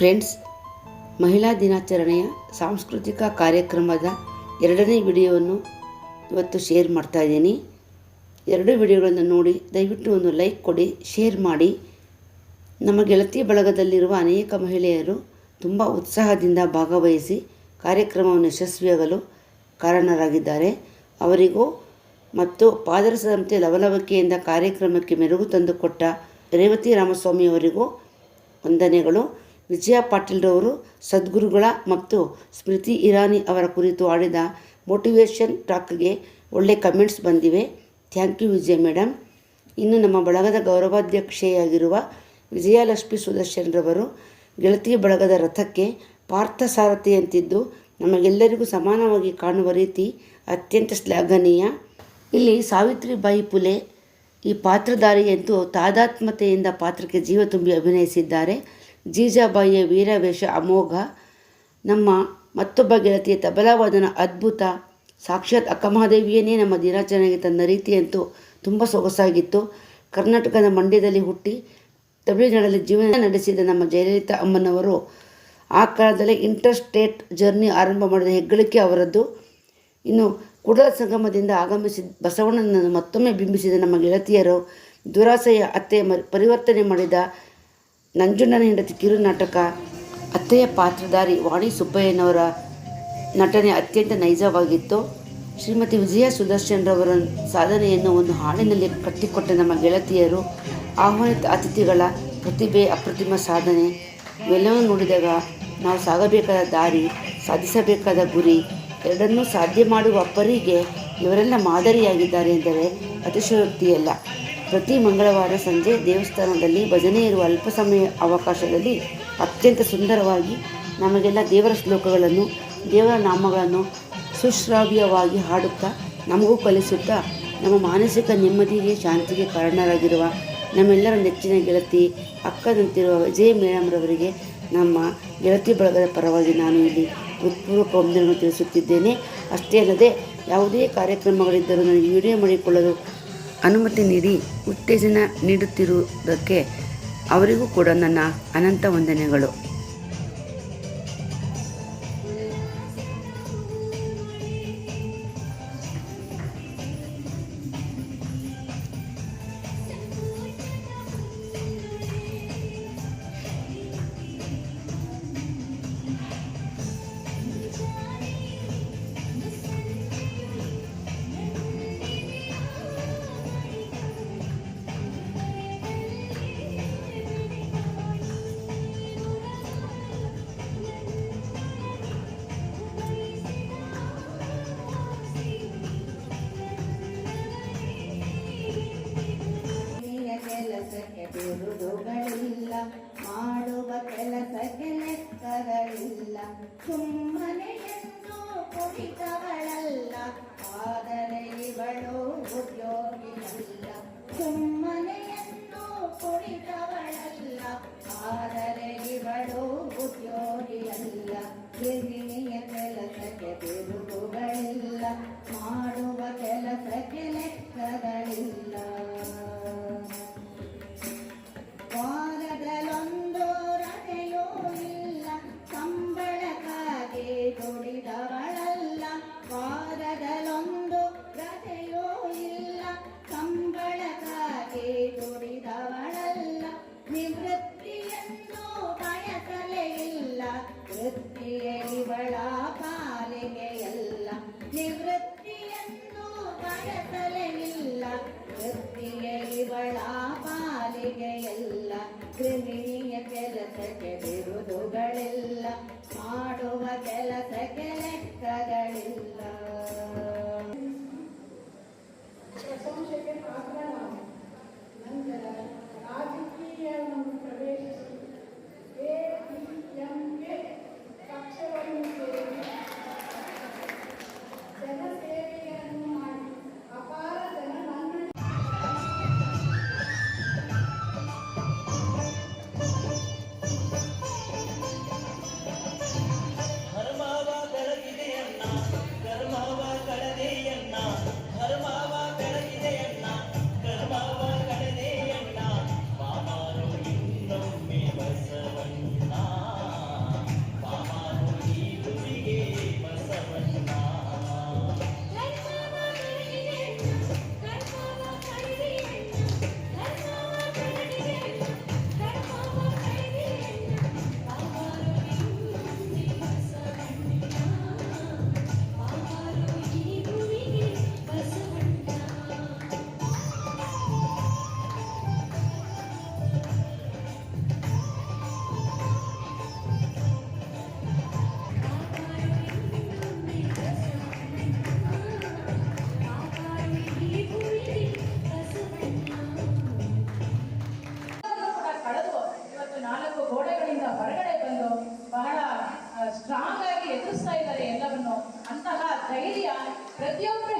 Friends, ಮಹಿಳಾ ದಿನಾಚರಣೆಯ ಸಾಂಸ್ಕೃತಿಕ ಕಾರ್ಯಕ್ರಮದ ಎರಡನೇ ವಿಡಿಯೋವನ್ನು ಇವತ್ತು ಶೇರ್ ಮಾಡ್ತಾ ಇದ್ದೀನಿ. ಎರಡು ವಿಡಿಯೋಗಳನ್ನು ನೋಡಿ ದಯವಿಟ್ಟು ಒಂದು ಲೈಕ್ ಕೊಡಿ, ಶೇರ್ ಮಾಡಿ. ನಮ್ಮ ಗೆಳತಿ ಬಳಗದಲ್ಲಿರುವ ಅನೇಕ ಮಹಿಳೆಯರು ತುಂಬ ಉತ್ಸಾಹದಿಂದ ಭಾಗವಹಿಸಿ ಕಾರ್ಯಕ್ರಮವನ್ನು ಯಶಸ್ವಿಯಾಗಲು ಕಾರಣರಾಗಿದ್ದಾರೆ. ಅವರಿಗೂ ಮತ್ತು ಪಾದರಸದಂತೆ ಲವಲವಿಕೆಯಿಂದ ಕಾರ್ಯಕ್ರಮಕ್ಕೆ ಮೆರುಗು ತಂದುಕೊಟ್ಟ ರೇವತಿ ರಾಮಸ್ವಾಮಿಯವರಿಗೂ ವಂದನೆಗಳು. ವಿಜಯ ಪಾಟೀಲ್ರವರು ಸದ್ಗುರುಗಳ ಮತ್ತು ಸ್ಮೃತಿ ಇರಾನಿ ಅವರ ಕುರಿತು ಆಡಿದ ಮೋಟಿವೇಶನ್ ಟಾಕ್ಗೆ ಒಳ್ಳೆ ಕಮೆಂಟ್ಸ್ ಬಂದಿವೆ. ಥ್ಯಾಂಕ್ ಯು ವಿಜಯ ಮೇಡಮ್ ಇನ್ನು ನಮ್ಮ ಬಳಗದ ಗೌರವಾಧ್ಯಕ್ಷೆಯಾಗಿರುವ ವಿಜಯಲಕ್ಷ್ಮಿ ಸುದರ್ಶನ್ರವರು ಗೆಳತಿ ಬಳಗದ ರಥಕ್ಕೆ ಪಾರ್ಥಸಾರಥಿಯಂತಿದ್ದು ನಮಗೆಲ್ಲರಿಗೂ ಸಮಾನವಾಗಿ ಕಾಣುವ ರೀತಿ ಅತ್ಯಂತ ಶ್ಲಾಘನೀಯ. ಇಲ್ಲಿ ಸಾವಿತ್ರಿಬಾಯಿ ಪುಲೆ ಈ ಪಾತ್ರಧಾರಿಯಂತೂ ತಾದಾತ್ಮತೆಯಿಂದ ಪಾತ್ರಕ್ಕೆ ಜೀವ ತುಂಬಿ ಅಭಿನಯಿಸಿದ್ದಾರೆ. ಜೀಜಾಬಾಯಿಯ ವೀರವೇಷ ಅಮೋಘ. ನಮ್ಮ ಮತ್ತೊಬ್ಬ ಗೆಳತಿಯ ತಬಲಾವಾದನ ಅದ್ಭುತ ಸಾಕ್ಷಾತ್ ಅಕ್ಕಮಹಾದೇವಿಯನ್ನೇ ನಮ್ಮ ದಿನಾಚರಣೆಗೆ ತನ್ನ ರೀತಿಯಂತೂ ತುಂಬ ಸೊಗಸಾಗಿತ್ತು. ಕರ್ನಾಟಕದ ಮಂಡ್ಯದಲ್ಲಿ ಹುಟ್ಟಿ ತಮಿಳುನಾಡಲ್ಲಿ ಜೀವನ ನಡೆಸಿದ ನಮ್ಮ ಜಯಲಲಿತಾ ಅಮ್ಮನವರು ಆ ಕಾಲದಲ್ಲಿ ಇಂಟರ್ ಸ್ಟೇಟ್ ಜರ್ನಿ ಆರಂಭ ಮಾಡಿದ ಹೆಗ್ಗಳಿಕೆ ಅವರದ್ದು. ಇನ್ನು ಕೂಡಲ ಸಂಗಮದಿಂದ ಆಗಮಿಸಿದ ಬಸವಣ್ಣನನ್ನು ಮತ್ತೊಮ್ಮೆ ಬಿಂಬಿಸಿದ ನಮ್ಮ ಗೆಳತಿಯರು ದುರಾಸೆಯ ಅತ್ತೆ ಪರಿವರ್ತನೆ ಮಾಡಿದ ನಂಜುಂಡನ ಹೆಂಡತಿ ಕಿರು ನಾಟಕ ಅತ್ತೆಯ ಪಾತ್ರಧಾರಿ ವಾಣಿ ಸುಬ್ಬಯ್ಯನವರ ನಟನೆ ಅತ್ಯಂತ ನೈಜವಾಗಿತ್ತು. ಶ್ರೀಮತಿ ವಿಜಯ ಸುದರ್ಶನ್ರವರ ಸಾಧನೆಯನ್ನು ಒಂದು ಹಾಡಿನಲ್ಲಿ ಕಟ್ಟಿಕೊಟ್ಟ ನಮ್ಮ ಗೆಳತಿಯರು, ಆಹ್ವಾನಿತ ಅತಿಥಿಗಳ ಪ್ರತಿಭೆ ಅಪ್ರತಿಮ ಸಾಧನೆ. ಇವೆಲ್ಲವೂ ನೋಡಿದಾಗ ನಾವು ಸಾಗಬೇಕಾದ ದಾರಿ, ಸಾಧಿಸಬೇಕಾದ ಗುರಿ, ಎರಡನ್ನೂ ಸಾಧ್ಯ ಮಾಡುವ ಅಪ್ಪರಿಗೆ ಇವರೆಲ್ಲ ಮಾದರಿಯಾಗಿದ್ದಾರೆ ಎಂದರೆ ಅತಿಶಯೋಕ್ತಿಯಲ್ಲ. ಪ್ರತಿ ಮಂಗಳವಾರ ಸಂಜೆ ದೇವಸ್ಥಾನದಲ್ಲಿ ಭಜನೆ ಇರುವ ಅಲ್ಪ ಸಮಯ ಅವಕಾಶದಲ್ಲಿ ಅತ್ಯಂತ ಸುಂದರವಾಗಿ ನಮಗೆಲ್ಲ ದೇವರ ಶ್ಲೋಕಗಳನ್ನು, ದೇವರ ನಾಮಗಳನ್ನು ಸುಶ್ರಾವ್ಯವಾಗಿ ಹಾಡುತ್ತಾ ನಮಗೂ ಕಲಿಸುತ್ತಾ ನಮ್ಮ ಮಾನಸಿಕ ನೆಮ್ಮದಿಗೆ ಶಾಂತಿಗೆ ಕಾರಣರಾಗಿರುವ ನಮ್ಮೆಲ್ಲರ ನೆಚ್ಚಿನ ಗೆಳತಿ ಅಕ್ಕದಂತಿರುವ ವಿಜಯ ಮೇಡಮ್ರವರಿಗೆ ನಮ್ಮ ಗೆಳತಿ ಬಳಗದ ಪರವಾಗಿ ನಾನು ಇಲ್ಲಿ ಹೃತ್ಪೂರ್ವಕ ವಂದನೆಯನ್ನು ತಿಳಿಸುತ್ತಿದ್ದೇನೆ. ಅಷ್ಟೇ ಅಲ್ಲದೆ ಯಾವುದೇ ಕಾರ್ಯಕ್ರಮಗಳಿದ್ದರೂ ನನಗೆ ವಿಡಿಯೋ ಮಾಡಿಕೊಳ್ಳಲು ಅನುಮತಿ ನೀಡಿ ಉತ್ತೇಜನ ನೀಡುತ್ತಿರುವುದಕ್ಕೆ ಅವರಿಗೂ ಕೂಡ ನನ್ನ ಅನಂತ ವಂದನೆಗಳು. ಬಿರುದುಗಳಿಲ್ಲ ಮಾಡುವ ಕೆಲಸಕ್ಕೆ ಲೆಕ್ಕಗಳಿಲ್ಲ ಸುಮ್ಮನೆ ಎಂದು ಕುಡಿತವಳಲ್ಲ ಆದರೆ ಇವಳು ಉದ್ಯೋಗಿಗಳಿಲ್ಲ ಸುಮ್ಮನೆ ಅಂತಹ ಧೈರ್ಯ ಪ್ರತಿಯೊಬ್ಬ